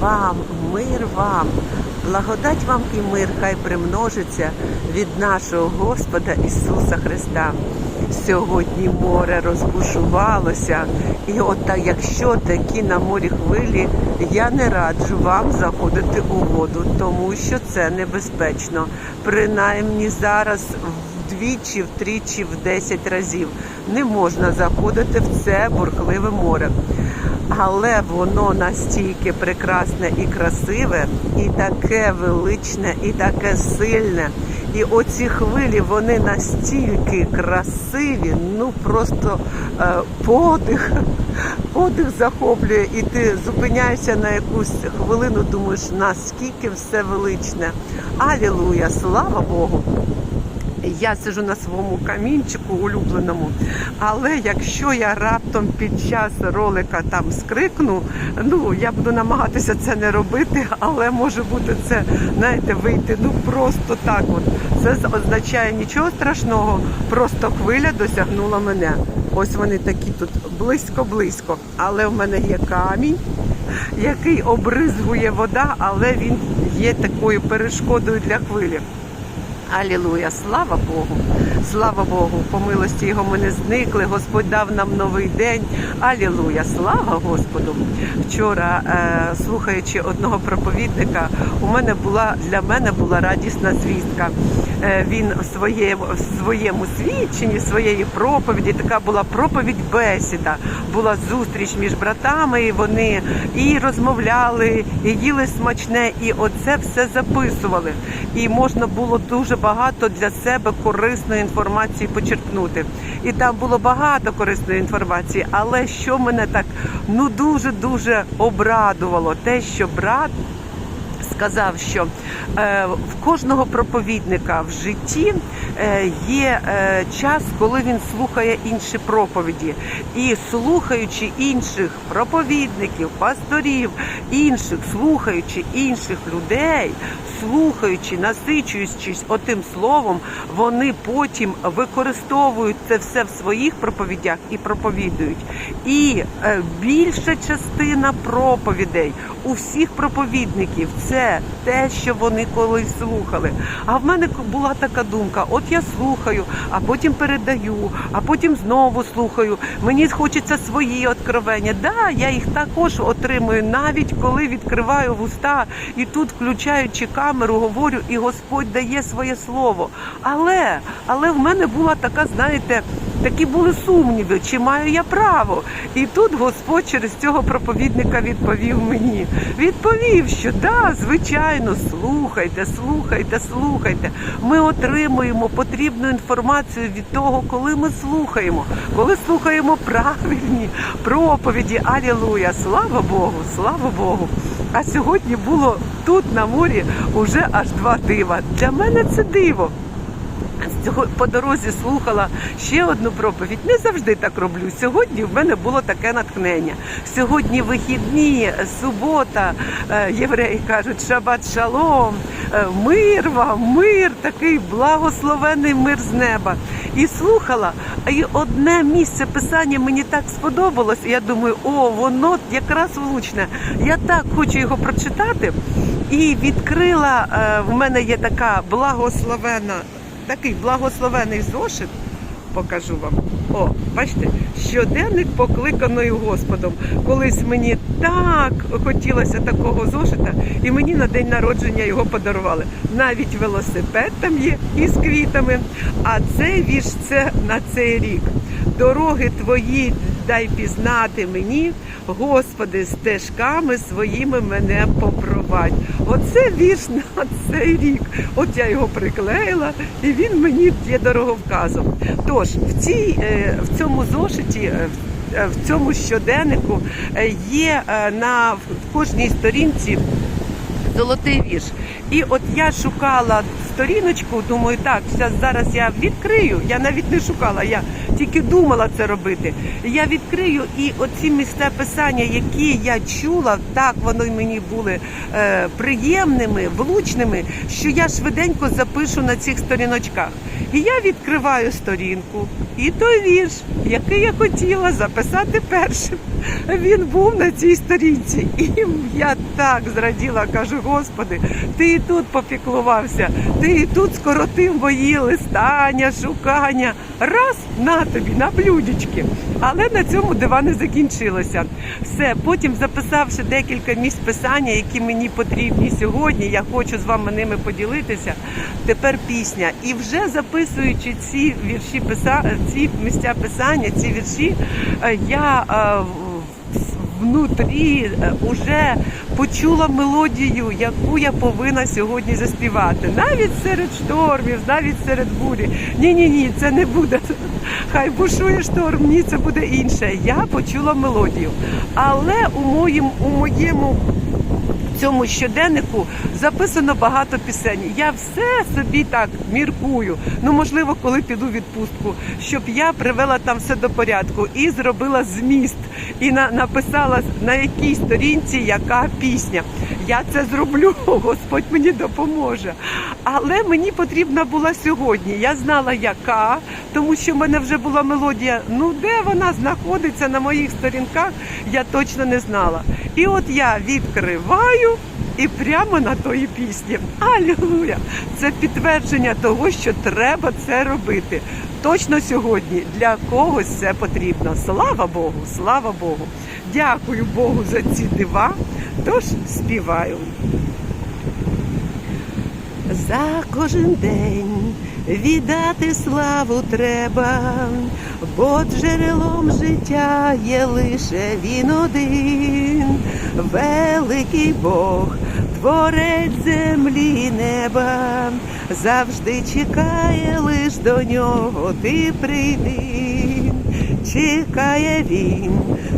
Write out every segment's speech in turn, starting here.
вам, мир вам, благодать вам і мир хай примножиться від нашого Господа Ісуса Христа. Сьогодні море розбушувалося, і от якщо такі на морі хвилі, я не раджу вам заходити у воду, тому що це небезпечно. Принаймні зараз вдвічі, втричі, в 10 разів не можна заходити в це бурхливе море. Але воно настільки прекрасне і красиве, і таке величне, і таке сильне. І оці хвилі вони настільки красиві, ну просто е, подих, подих захоплює, і ти зупиняєшся на якусь хвилину, думаєш, наскільки все величне. Алілуя, слава Богу! Я сижу на своєму камінчику улюбленому, але якщо я раптом під час ролика там скрикну, ну я буду намагатися це не робити, але може бути це, знаєте, вийти ну просто так. От це означає нічого страшного, просто хвиля досягнула мене. Ось вони такі тут близько-близько. Але в мене є камінь, який обризгує вода, але він є такою перешкодою для хвилі. Алілуя, слава Богу, слава Богу, по милості Його ми не зникли. Господь дав нам новий день. Алілуя, слава Господу. Вчора, е, слухаючи одного проповідника, у мене була для мене була радісна звістка. Е, він в своєму, в своєму свідченні, в своєї проповіді, така була проповідь бесіда. Була зустріч між братами, і вони і розмовляли, і їли смачне, і оце все записували. І можна було дуже багато для себе корисної інформації почерпнути. І там було багато корисної інформації. Але що мене так ну дуже дуже обрадувало, те, що брат сказав, що е, в кожного проповідника в житті е, є е, час, коли він слухає інші проповіді, і слухаючи інших проповідників, пасторів, інших, слухаючи інших людей, слухаючи, насичуючись отим словом, вони потім використовують це все в своїх проповідях і проповідують. І більша частина проповідей у всіх проповідників це те, що вони колись слухали. А в мене була така думка: от я слухаю, а потім передаю, а потім знову слухаю. Мені хочеться свої откровення. Да, я їх також отримую, навіть коли відкриваю вуста і тут, включаючи камеру, говорю, і Господь дає своє слово. Але, але в мене була така, знаєте. Такі були сумніви, чи маю я право. І тут Господь через цього проповідника відповів мені. Відповів, що да, звичайно, слухайте, слухайте, слухайте. Ми отримуємо потрібну інформацію від того, коли ми слухаємо, коли слухаємо правильні проповіді. Алілуя! Слава Богу, слава Богу! А сьогодні було тут на морі уже аж два дива. Для мене це диво. По дорозі слухала ще одну проповідь. Не завжди так роблю. Сьогодні в мене було таке натхнення. Сьогодні вихідні, субота, е, євреї кажуть, шабат шалом, е, мир вам, мир, такий благословений мир з неба. І слухала, і одне місце писання мені так сподобалось. і Я думаю, о, воно якраз влучне. Я так хочу його прочитати. І відкрила е, в мене є така благословена такий благословений зошит, покажу вам. О, бачите, щоденник покликаний Господом. Колись мені так хотілося такого зошита, і мені на день народження його подарували. Навіть велосипед там є із квітами. А це на цей рік. Дороги твої дай пізнати мені, Господи, стежками своїми мене попровадь. Оце вірш на цей рік. От я його приклеїла, і він мені є дороговказом. Тож в цій е, в цьому зошиті. е, в- В цьому щоденнику е, є е, на в кожній сторінці Золотий вірш. І от я шукала сторіночку, думаю, так, зараз я відкрию. Я навіть не шукала, я тільки думала це робити. Я відкрию і оці місця писання, які я чула, так воно й мені були е, приємними, влучними, що я швиденько запишу на цих сторіночках. І я відкриваю сторінку, і той вірш, який я хотіла записати першим, він був на цій сторінці. І я так зраділа, кажу, Господи, ти і тут попіклувався, ти і тут скоротив мої листання, шукання. Раз на тобі, на блюдечки. Але на цьому дива не закінчилося. Все, потім записавши декілька місць писання, які мені потрібні сьогодні, я хочу з вами ними поділитися. Тепер пісня. І вже записуючи ці вірші ці місця писання, ці вірші, е, я е, внутрі вже почула мелодію, яку я повинна сьогодні заспівати. Навіть серед штормів, навіть серед бурі. Ні, ні, ні, це не буде. Хай бушує шторм, ні, це буде інше. Я почула мелодію. Але у моїм, у моєму цьому щоденнику записано багато пісень. Я все собі так міркую. Ну, можливо, коли піду в відпустку, щоб я привела там все до порядку і зробила зміст, і на, написала на якій сторінці яка пісня. Я це зроблю, Господь мені допоможе. Але мені потрібна була сьогодні. Я знала, яка, тому що в мене вже була мелодія. Ну, де вона знаходиться на моїх сторінках, я точно не знала. І от я відкриваю і прямо на тої пісні. Алілуя! Це підтвердження того, що треба це робити. Точно сьогодні для когось це потрібно. Слава Богу, слава Богу. Дякую Богу за ці дива. Тож співаю. За кожен день. Віддати славу треба, бо джерелом життя є лише він один, великий Бог, творець землі і неба, завжди чекає лиш до нього ти прийди, чекає він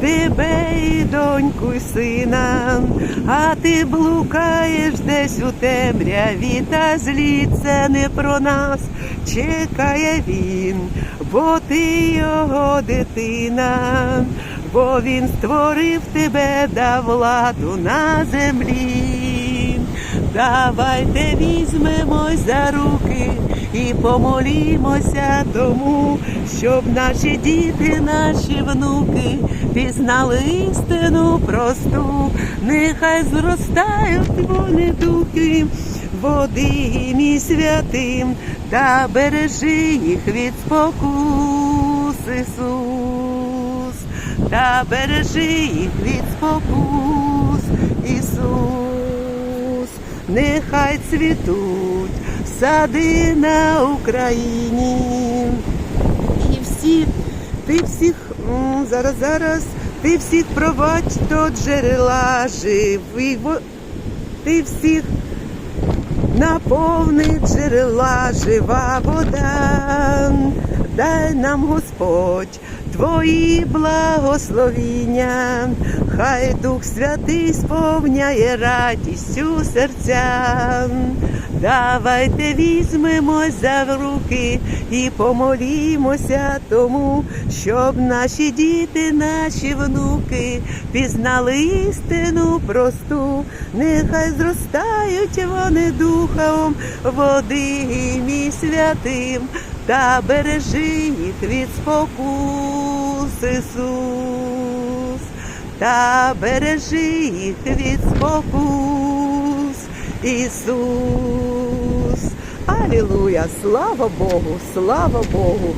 тебе і доньку, і сина, а ти блукаєш десь у темряві та злі, це не про нас, чекає він, бо ти його дитина, бо він створив тебе, дав владу на землі. Давайте візьмемось за руки і помолімося тому, щоб наші діти, наші внуки пізнали істину просту, нехай зростають вони духи, води мій святим, та бережи їх від спокус, Ісус, та бережи їх від спокус, Ісус, нехай цвітуть сади на Україні. І всі, ти всіх, зараз, зараз, ти всіх провадь до джерела живий, во- ти всіх наповни джерела жива вода, дай нам Господь твої благословіння, хай Дух Святий сповняє радістю серця. Давайте візьмемось за руки і помолімося тому, щоб наші діти, наші внуки пізнали істину просту, нехай зростають вони духом води мій святим, та бережи їх від спокус, Ісус, та бережи їх від спокус, Ісус. Алілуя! Слава Богу, слава Богу!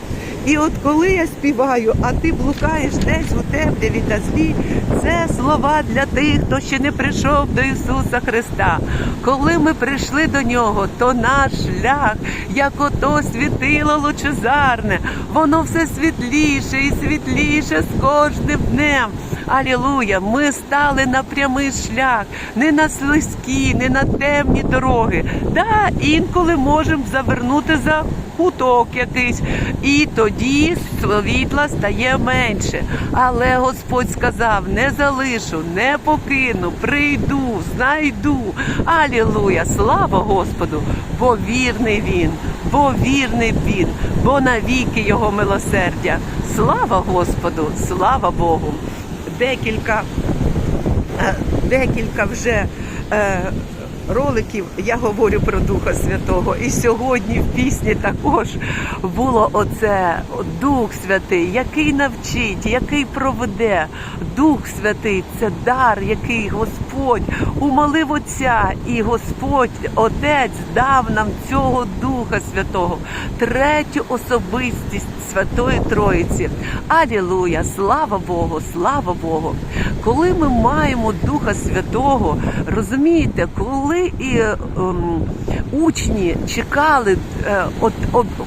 І от коли я співаю, а ти блукаєш десь у темряві та злі, це слова для тих, хто ще не прийшов до Ісуса Христа. Коли ми прийшли до Нього, то наш шлях, як ото світило лучезарне, воно все світліше і світліше з кожним днем. Алілуя! Ми стали на прямий шлях, не на слизькі, не на темні дороги. Да, інколи можемо завернути за куток якийсь, і тоді світла стає менше. Але Господь сказав: не залишу, не покину, прийду, знайду. Алілуя! Слава Господу! Бо вірний він, бо вірний він, бо навіки його милосердя. Слава Господу, слава Богу! Декілька е, декілька вже е, роликів я говорю про Духа Святого. І сьогодні в пісні також було оце Дух Святий, який навчить, який проведе. Дух Святий це дар, який Господь умолив Отця, і Господь Отець дав нам цього Духа Святого, третю особистість Святої Троїці. Алілуя! Слава Богу! Слава Богу! Коли ми маємо Духа Святого, розумієте, коли і ем, учні чекали е,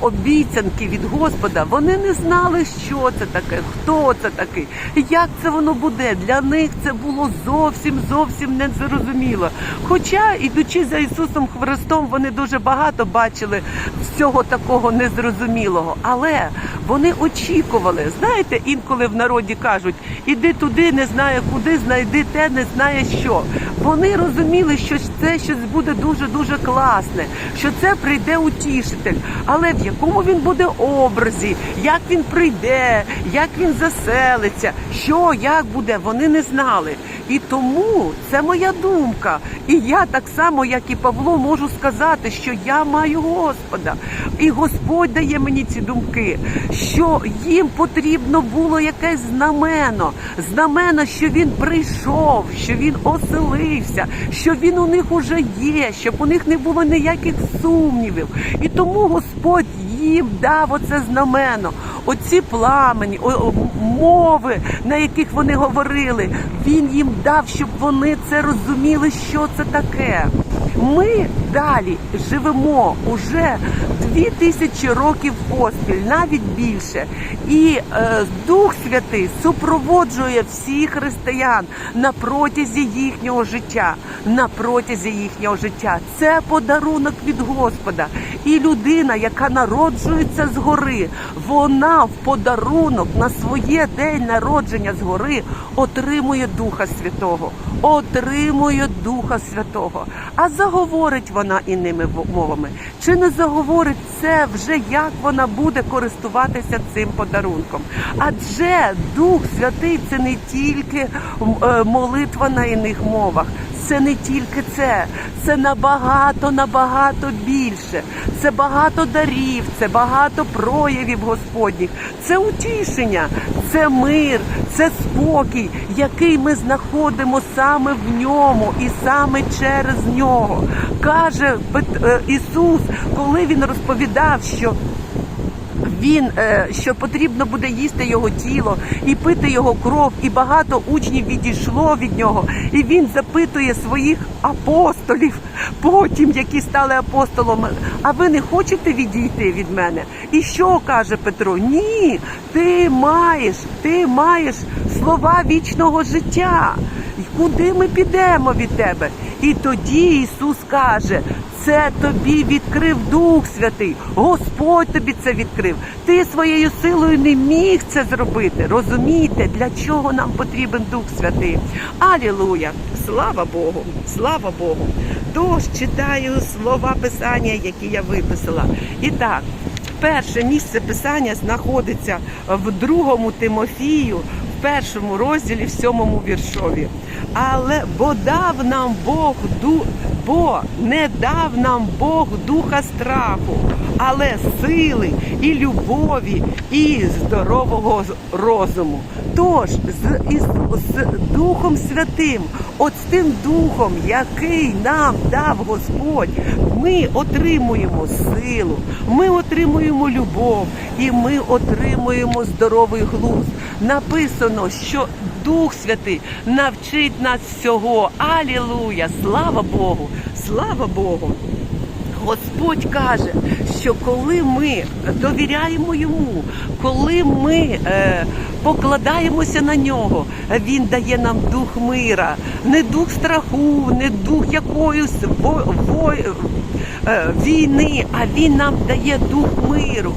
обіцянки від Господа, вони не знали, що це таке, хто це такий, як це воно буде. Для них це було зовсім зовсім незрозуміло. Хоча, ідучи за Ісусом Христом, вони дуже багато бачили всього такого незрозумілого, але вони очікували. Знаєте, інколи в народі кажуть, іди туди, не знає куди, знайди те, не знає що. Вони розуміли, що це щось буде дуже дуже класне, що це прийде утішитель, але в якому він буде образі, як він прийде, як він заселиться, що як буде, вони не знали. І тому це моя думка. І я так само, як і Павло, можу сказати, що я маю Господа. І Господь дає мені ці думки, що їм потрібно було якесь знамено, знамено, що він прийшов, що він оселився, що він у них уже є, щоб у них не було ніяких сумнівів. І тому Господь їм дав оце знамено, оці пламені, мови, на яких вони говорили. Він їм дав, щоб вони це розуміли, що це таке. Ми далі живемо уже дві тисячі років поспіль, навіть більше. І е, Дух Святий супроводжує всіх християн на протязі їхнього життя. На протязі їхнього життя. Це подарунок від Господа. І людина, яка народжується згори, вона в подарунок на своє день народження згори отримує Духа Святого. Отримує Духа Святого. А заговорить вона іними мовами. Чи не заговорить це вже як вона буде користуватися цим подарунком? Адже Дух Святий це не тільки е, молитва на іних мовах. Це не тільки це, це набагато, набагато більше. Це багато дарів, це багато проявів Господніх, це утішення, це мир, це спокій, який ми знаходимо саме в ньому і саме через нього. Каже е, Ісус, коли він розповідав, що він е, що потрібно буде їсти його тіло і пити його кров, і багато учнів відійшло від нього. І він запитує своїх апостолів, потім які стали апостолами. А ви не хочете відійти від мене? І що каже Петро? Ні, ти маєш, ти маєш слова вічного життя. Куди ми підемо від тебе? І тоді Ісус каже: це тобі відкрив Дух Святий. Господь тобі це відкрив. Ти своєю силою не міг це зробити. Розумієте, для чого нам потрібен Дух Святий? Алілуя! Слава Богу! Слава Богу! Тож читаю слова Писання, які я виписала. І так. Перше місце писання знаходиться в другому Тимофію, в першому розділі, в сьомому віршові. Але бо дав нам Бог бо не дав нам Бог духа страху, але сили і любові, і здорового розуму. Тож з, із, з Духом Святим, от з тим Духом, який нам дав Господь, ми отримуємо силу, ми отримуємо любов і ми отримуємо здоровий глузд. Написано, що Дух Святий навчить нас всього. Алілуя! Слава Богу! Слава Богу! Господь каже, що коли ми довіряємо йому, коли ми е, покладаємося на нього, він дає нам дух мира, не дух страху, не дух якоїсь во, во, е, війни, а він нам дає дух миру.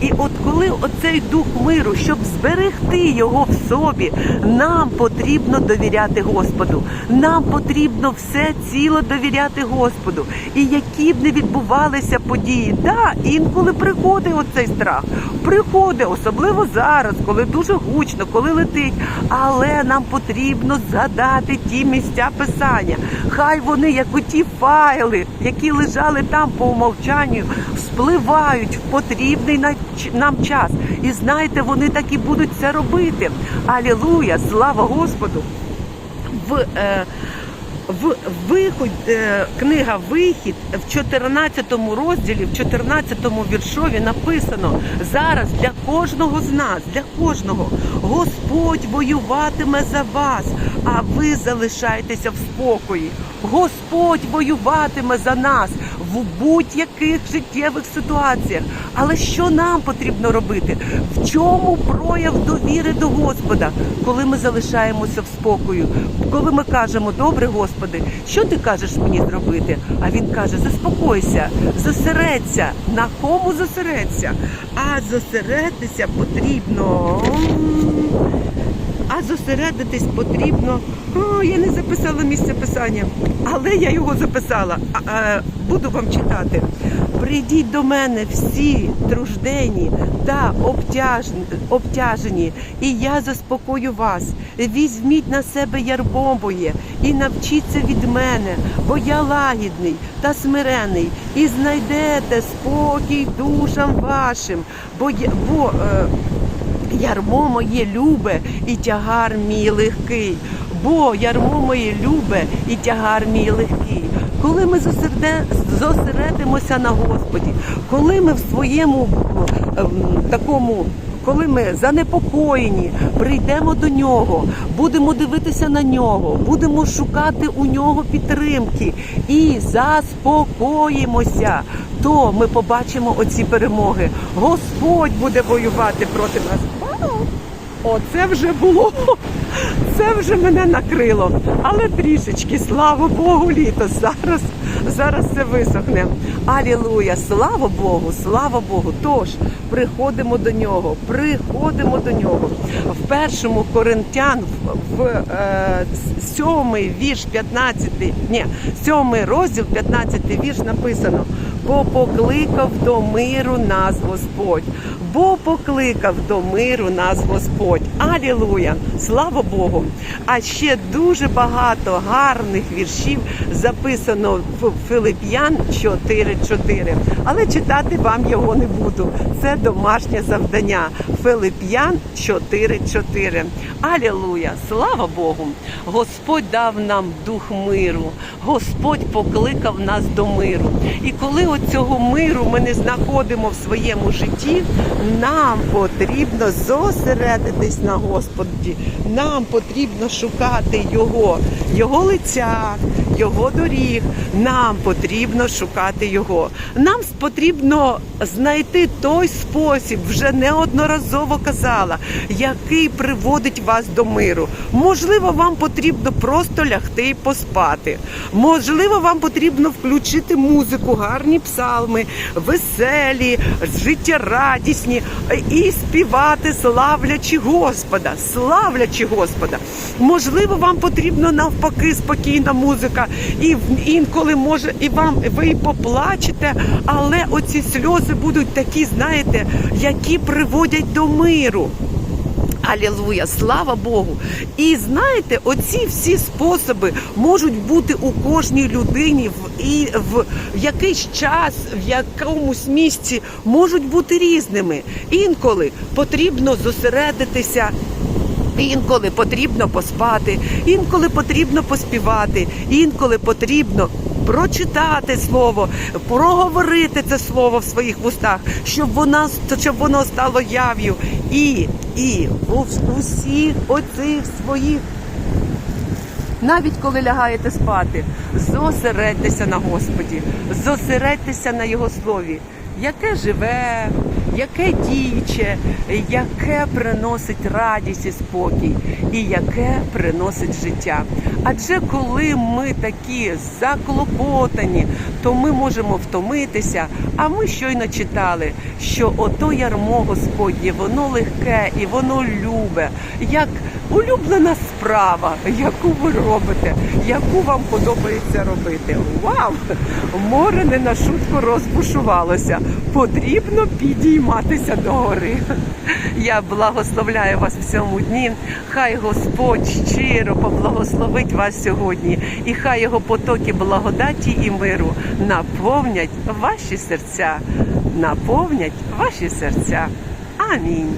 І от коли оцей дух миру, щоб зберегти його в собі, нам потрібно довіряти Господу. Нам потрібно все ціло довіряти Господу. І які б не відбувалися події, да, інколи приходить оцей страх, приходить, особливо зараз, коли дуже гучно, коли летить. Але нам потрібно згадати ті місця писання. Хай вони, як оті файли, які лежали там по умовчанню, спливають в потрібний на- нам час. І знаєте, вони так і будуть це робити. Алілуя! Слава Господу! В, е, в виход, е, книга Вихід в 14 розділі, в 14 віршові написано зараз для кожного з нас, для кожного Господь воюватиме за вас, а ви залишайтеся в спокої. Господь воюватиме за нас в будь-яких життєвих ситуаціях. Але що нам потрібно робити? В чому прояв довіри до Господа, коли ми залишаємося в спокою? Коли ми кажемо, добре, Господи, що ти кажеш мені зробити? А він каже: заспокойся, зосередься. На кому зосередься? А зосередитися потрібно. А зосередитись потрібно. О, я не записала місце писання, але я його записала. Буду вам читати. Прийдіть до мене всі труждені та обтяжені, і я заспокою вас. Візьміть на себе ярмо моє і навчіться від мене, бо я лагідний та смирений, і знайдете спокій душам вашим, бо, бо е, Ярмо моє любе і тягар мій легкий, бо ярмо моє любе і тягар мій легкий. Коли ми зосередимося на Господі, коли ми в своєму ем, такому, коли ми занепокоєні, прийдемо до нього, будемо дивитися на нього, будемо шукати у нього підтримки і заспокоїмося, то ми побачимо оці перемоги. Господь буде воювати проти нас. Оце вже було. Це вже мене накрило. Але трішечки, слава Богу, літо. Зараз, зараз це висохне. Алілуя! Слава Богу, слава Богу. Тож приходимо до нього, приходимо до нього. В першому Коринтян, в, в е, сьомий вірш 15, ні, сьомий розділ, 15 вірш написано. Бо покликав до миру нас Господь, бо покликав до миру нас Господь. Алілуя! Слава Богу! А ще дуже багато гарних віршів записано в Филип'ян 4.4. Але читати вам його не буду. Це домашнє завдання. Филип'ян 4.4. Алілуя! Слава Богу! Господь дав нам дух миру, Господь покликав нас до миру. І коли от цього миру ми не знаходимо в своєму житті, нам потрібно зосередитись на Господі. Нам потрібно шукати Його, Його лиця, Його доріг. Нам потрібно шукати Його. Нам потрібно знайти той спосіб, вже неодноразово казала, який приводить вас до миру. Можливо, вам потрібно просто лягти і поспати. Можливо, вам потрібно включити музику, гарні псалми, веселі, життєрадісні і співати, славлячи Господа, славлячи Господа. Можливо, вам потрібно навпаки спокійна музика, і інколи може і вам ви поплачете, але оці сльози будуть такі, знаєте, які приводять до миру. Алілуя, слава Богу. І знаєте, оці всі способи можуть бути у кожній людині в і в якийсь час, в якомусь місці можуть бути різними. Інколи потрібно зосередитися. Інколи потрібно поспати, інколи потрібно поспівати, інколи потрібно прочитати слово, проговорити це слово в своїх вустах, щоб вона щоб воно стало яв'ю. І, і у всіх оцих своїх навіть коли лягаєте спати, зосередьтеся на Господі, зосередьтеся на Його слові, яке живе, яке діюче, яке приносить радість і спокій, і яке приносить життя. Адже коли ми такі заклопотані, то ми можемо втомитися. А ми щойно читали, що ото ярмо Господнє, воно легке і воно любе, як улюблена справа, яку ви робите, яку вам подобається робити. Вау! Море не на шутку розбушувалося. Потрібно підійматися до гори. Я благословляю вас в цьому дні. Хай Господь щиро поблагословить вас сьогодні, і хай його потоки благодаті і миру наповнять ваші серця, наповнять ваші серця. Амінь.